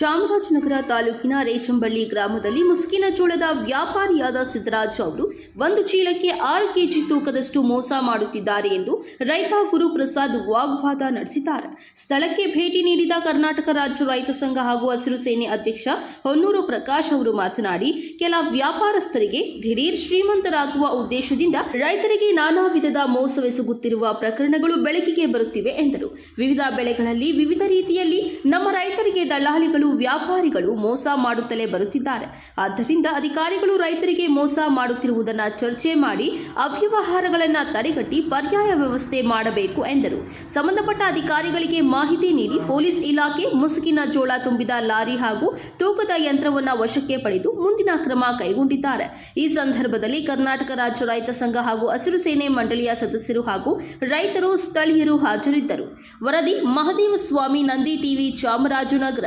ಚಾಮರಾಜನಗರ ತಾಲೂಕಿನ ರೇಚಂಬಳ್ಳಿ ಗ್ರಾಮದಲ್ಲಿ ಮುಸುಕಿನ ಜೋಳದ ವ್ಯಾಪಾರಿಯಾದ ಸಿದ್ದರಾಜ್ ಅವರು ಒಂದು ಚೀಲಕ್ಕೆ ಆರು ಕೆಜಿ ತೂಕದಷ್ಟು ಮೋಸ ಮಾಡುತ್ತಿದ್ದಾರೆ ಎಂದು ರೈತ ಗುರುಪ್ರಸಾದ್ ವಾಗ್ವಾದ ನಡೆಸಿದ್ದಾರೆ. ಸ್ಥಳಕ್ಕೆ ಭೇಟಿ ನೀಡಿದ ಕರ್ನಾಟಕ ರಾಜ್ಯ ರೈತ ಸಂಘ ಹಾಗೂ ಹಸಿರು ಸೇನೆ ಅಧ್ಯಕ್ಷ ಹೊನ್ನೂರು ಪ್ರಕಾಶ್ ಅವರು ಮಾತನಾಡಿ, ಕೆಲ ವ್ಯಾಪಾರಸ್ಥರಿಗೆ ದಿಢೀರ್ ಶ್ರೀಮಂತರಾಗುವ ಉದ್ದೇಶದಿಂದ ರೈತರಿಗೆ ನಾನಾ ವಿಧದ ಮೋಸವೆಸಗುತ್ತಿರುವ ಪ್ರಕರಣಗಳು ಬೆಳಕಿಗೆ ಬರುತ್ತಿವೆ ಎಂದರು. ವಿವಿಧ ಬೆಳೆಗಳಲ್ಲಿ ವಿವಿಧ ರೀತಿಯಲ್ಲಿ ನಮ್ಮ ರೈತರಿಗೆ ದಳ್ಳಾಳಿಗಳು ವ್ಯಾಪಾರಿಗಳು ಮೋಸ ಮಾಡುತ್ತಲೇ ಬರುತ್ತಿದ್ದಾರೆ. ಆದ್ದರಿಂದ ಅಧಿಕಾರಿಗಳು ರೈತರಿಗೆ ಮೋಸ ಮಾಡುತ್ತಿರುವುದನ್ನು ಚರ್ಚೆ ಮಾಡಿ ಅವ್ಯವಹಾರಗಳನ್ನು ತಡೆಗಟ್ಟಿ ಪರ್ಯಾಯ ವ್ಯವಸ್ಥೆ ಮಾಡಬೇಕು ಎಂದರು. ಸಂಬಂಧಪಟ್ಟ ಅಧಿಕಾರಿಗಳಿಗೆ ಮಾಹಿತಿ ನೀಡಿ ಪೊಲೀಸ್ ಇಲಾಖೆ ಮುಸುಕಿನ ಜೋಳ ತುಂಬಿದ ಲಾರಿ ಹಾಗೂ ತೂಕದ ಯಂತ್ರವನ್ನು ವಶಕ್ಕೆ ಪಡೆದು ಮುಂದಿನ ಕ್ರಮ ಕೈಗೊಂಡಿದ್ದಾರೆ. ಈ ಸಂದರ್ಭದಲ್ಲಿ ಕರ್ನಾಟಕ ರಾಜ್ಯ ರೈತ ಸಂಘ ಹಾಗೂ ಹಸಿರು ಸೇನೆ ಮಂಡಳಿಯ ಸದಸ್ಯರು ಹಾಗೂ ರೈತರು ಸ್ಥಳೀಯರು ಹಾಜರಿದ್ದರು. ವರದಿ ಮಹದೇವ ಸ್ವಾಮಿ ನಂದಿ ಟಿವಿ ಚಾಮರಾಜನಗರ.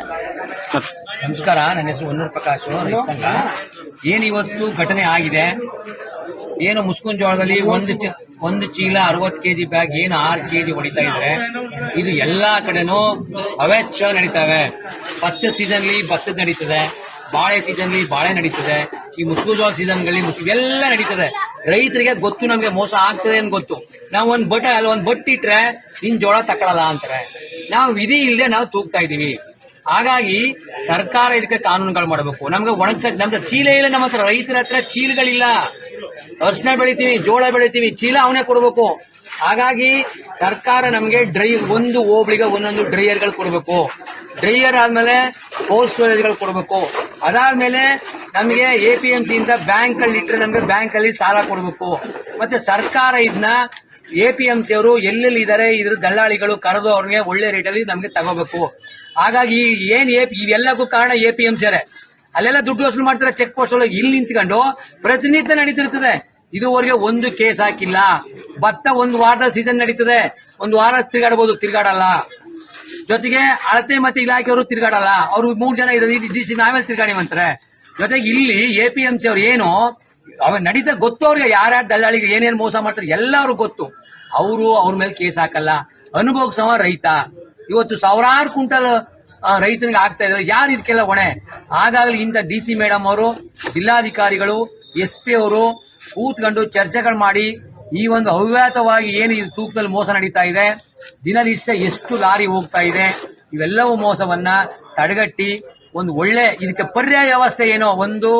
ನಮಸ್ಕಾರ, ನನ್ನ ಹೆಸರು ಹೊನ್ನೂರು ಪ್ರಕಾಶ್, ರೈತ ಸಂಘ. ಏನು ಇವತ್ತು ಘಟನೆ ಆಗಿದೆ? ಏನು ಮುಸ್ಕುನ್ ಜೋಳದಲ್ಲಿ ಒಂದು ಒಂದು ಚೀಲ ಅರವತ್ತು ಕೆಜಿ ಬ್ಯಾಗ್, ಏನು ಆರು ಕೆಜಿ ಹೊಡಿತಾ ಇದ್ರೆ? ಇದು ಎಲ್ಲಾ ಕಡೆನೂ ಅವೆಚ್ಚ ನಡೀತವೆ. ಭತ್ತ ಸೀಸನ್ಲಿ ಭತ್ತದ ನಡೀತದೆ. ಬಾಳೆ ಸೀಸನ್ಲಿ ಬಾಳೆ ನಡೀತದೆ. ಈ ಮುಸ್ಕು ಜೋಳ ಸೀಸನ್ಗಳಲ್ಲಿ ಮುಸ್ಕು ಎಲ್ಲ ನಡೀತದೆ. ರೈತರಿಗೆ ಗೊತ್ತು, ನಮ್ಗೆ ಮೋಸ ಆಗ್ತದೆ ಅಂತ ಗೊತ್ತು? ನಾವು ಒಂದ್ ಬಟ್ಟೆ ಅಲ್ಲಿ ಒಂದ್ ಬಟ್ಟಿಟ್ರೆ ನಿನ್ ಜೋಳ ತಕೊಳಲ್ಲ ಅಂತಾರೆ. ನಾವು ವಿಧಿ ಇಲ್ಲದೆ ನಾವು ತೂಗ್ತಾ ಇದೀವಿ ಹಾಗಾಗಿ ಸರ್ಕಾರ ಇದಕ್ಕೆ ಕಾನೂನುಗಳು ಮಾಡಬೇಕು. ನಮ್ಗೆ ಒಣಗಿಸ, ನಮ್ದು ಚೀಲ ಇಲ್ಲ ನಮ್ಮ ಹತ್ರ. ರೈತರ ಹತ್ರ ಚೀಲಗಳಿಲ್ಲ. ಅರ್ಶನ ಬೆಳಿತೀವಿ, ಜೋಳ ಬೆಳಿತೀವಿ, ಚೀಲ ಅವನೇ ಕೊಡಬೇಕು. ಹಾಗಾಗಿ ಸರ್ಕಾರ ನಮಗೆ ಡ್ರೈ, ಒಂದು ಹೋಬಳಿಗೆ ಒಂದೊಂದು ಡ್ರೈಯರ್ಗಳು ಕೊಡಬೇಕು. ಡ್ರೈಯರ್ ಆದ್ಮೇಲೆ ಕೋಲ್ಡ್ ಸ್ಟೋರೇಜ್ಗಳು ಕೊಡಬೇಕು. ಅದಾದ್ಮೇಲೆ ನಮಗೆ ಎ ಪಿ ಎಂ ಸಿ ಇಂದ ಬ್ಯಾಂಕ್ ಅಲ್ಲಿ ಇಟ್ಟರೆ ನಮಗೆ ಬ್ಯಾಂಕ್ ಅಲ್ಲಿ ಸಾಲ ಕೊಡಬೇಕು. ಮತ್ತೆ ಸರ್ಕಾರ ಇದನ್ನ ಎ ಪಿ ಎಂ ಸಿ ಅವರು ಎಲ್ಲೆಲ್ಲಿ ಇದಾರೆ, ಇದ್ರ ದಲ್ಲಾಳಿಗಳು ಕರೆದು ಅವ್ರಿಗೆ ಒಳ್ಳೆ ರೇಟಲ್ಲಿ ನಮ್ಗೆ ತಗೋಬೇಕು. ಹಾಗಾಗಿ ಏನು ಎ ಇವೆಲ್ಲಕ್ಕೂ ಕಾರಣ ಎ ಪಿ ಎಂ ಸಿ ಅಲ್ಲೆಲ್ಲ ದುಡ್ಡು ವಸೂಲು ಮಾಡ್ತಾರೆ ಚೆಕ್ ಪೋಸ್ಟ್ ಒಳಗೆ. ಇಲ್ಲಿ ನಿಂತ್ಕೊಂಡು ಪ್ರತಿನಿತ್ಯ ನಡೀತಿರ್ತದೆ. ಇದುವರೆಗೆ ಒಂದು ಕೇಸ್ ಹಾಕಿಲ್ಲ. ಭತ್ತ ಒಂದು ವಾರದ ಸೀಸನ್ ನಡೀತದೆ. ಒಂದು ವಾರ ತಿರ್ಗಾಡಬಹುದು ತಿರ್ಗಾಡಲ್ಲ. ಜೊತೆಗೆ ಅಳತೆ ಮತ್ತೆ ಇಲಾಖೆಯವರು ತಿರ್ಗಾಡಲ್ಲ. ಅವರು ಮೂರು ಜನ ಇದ್ದೀವಿ ನಾವೇ ತಿರ್ಗಾಡಿ ತಿರ್ಗಾಡಿವಂತಾರೆ ಜೊತೆಗೆ ಇಲ್ಲಿ ಎ ಪಿ ಎಂ ಸಿ ಅವ್ರು ಏನು, ಅವ ನಡೀತಾ ಗೊತ್ತು ಅವ್ರಿಗೆ ಯಾರ್ಯಾರು ದಲ್ಲಾಳಿಗೆ ಏನೇನು ಮೋಸ ಮಾಡ್ತಾರೆ ಎಲ್ಲರೂ ಗೊತ್ತು. ಅವರು ಅವ್ರ ಮೇಲೆ ಕೇಸ್ ಹಾಕಲ್ಲ. ಅನುಭವಿಸವ ರೈತ. ಇವತ್ತು ಸಾವಿರಾರು ಕ್ವಿಂಟಲ್ ರೈತನಿಗೆ ಆಗ್ತಾ ಇದ್ದಾರೆ ಯಾರು ಇದಕ್ಕೆಲ್ಲ ಹೊಣೆ? ಹಾಗಾಗಲಿ ಇಂಥ ಡಿ ಸಿ ಮೇಡಮ್ ಅವರು, ಜಿಲ್ಲಾಧಿಕಾರಿಗಳು, ಎಸ್ ಪಿ ಅವರು ಕೂತ್ಕೊಂಡು ಚರ್ಚೆಗಳು ಮಾಡಿ ಈ ಒಂದು ಅವ್ಯಾತವಾಗಿ ಏನು ಇದು ತೂಕದಲ್ಲಿ ಮೋಸ ನಡೀತಾ ಇದೆ ದಿನನಿಷ್ಠ ಎಷ್ಟು ಲಾರಿ ಹೋಗ್ತಾ ಇದೆ, ಇವೆಲ್ಲವೂ ಮೋಸವನ್ನ ತಡೆಗಟ್ಟಿ ಒಂದು ಒಳ್ಳೆ ಇದಕ್ಕೆ ಪರ್ಯಾಯ ವ್ಯವಸ್ಥೆ ಏನೋ ಒಂದು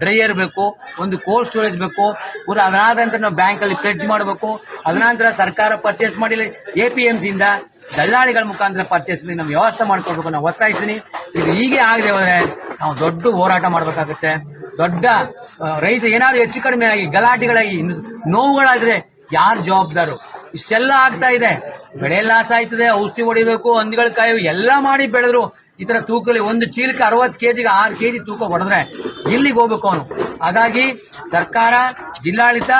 ಡ್ರೈಯರ್ ಬೇಕು, ಒಂದು ಕೋಲ್ಡ್ ಸ್ಟೋರೇಜ್ ಬೇಕು, ಪೂರ ಅದಾದ ನಂತರ ನಾವು ಬ್ಯಾಂಕಲ್ಲಿ ಪ್ಲೆಡ್ಜ್ ಮಾಡಬೇಕು. ಅದನಂತರ ಸರ್ಕಾರ ಪರ್ಚೇಸ್ ಮಾಡಿಲ್ಲ. ಎ ಪಿ ಎಂ ಸಿಯಿಂದ ದಲ್ಲಾಳಿಗಳ ಮುಖಾಂತರ ಪರ್ಚೇಸ್ ಮಾಡಿ ನಾವು ವ್ಯವಸ್ಥೆ ಮಾಡ್ಕೊಡ್ಬೇಕು ನಾವು ಒತ್ತಾಯಿಸ್ತೀನಿ. ಇದು ಹೀಗೆ ಆಗದೆ ಹೋದರೆ ನಾವು ದೊಡ್ಡ ಹೋರಾಟ ಮಾಡಬೇಕಾಗುತ್ತೆ. ದೊಡ್ಡ ರೈತ ಏನಾದ್ರು ಹೆಚ್ಚು ಕಡಿಮೆ ಆಗಿ ಗಲಾಟೆಗಳಾಗಿ ನೋವುಗಳಾದ್ರೆ ಯಾರು ಜವಾಬ್ದಾರು? ಇಷ್ಟೆಲ್ಲ ಆಗ್ತಾ ಇದೆ. ಬೆಳೆ ಲಾಸ್ ಆಯ್ತದೆ, ಔಷಧಿ ಹೊಡಿಬೇಕು, ಹಂದಿಗಳ ಕಾಯಿ ಎಲ್ಲ ಮಾಡಿ ಬೆಳೆದ್ರು ಈ ತರ ತೂಕದಲ್ಲಿ ಒಂದು ಚೀಲಕ್ಕೆ ಅರವತ್ತು ಕೆಜಿಗೆ ಆರು ಕೆಜಿ ತೂಕ ಹೊಡೆದ್ರೆ ಇಲ್ಲಿಗೆ ಹೋಗ್ಬೇಕು ಅವನು? ಹಾಗಾಗಿ ಸರ್ಕಾರ, ಜಿಲ್ಲಾಡಳಿತ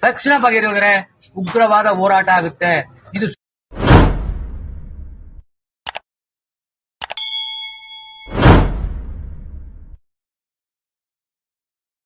ತಕ್ಷಣ ಬಗೆಹರಿದ್ರೆ ಉಗ್ರವಾದ ಹೋರಾಟ ಆಗುತ್ತೆ. ಇದು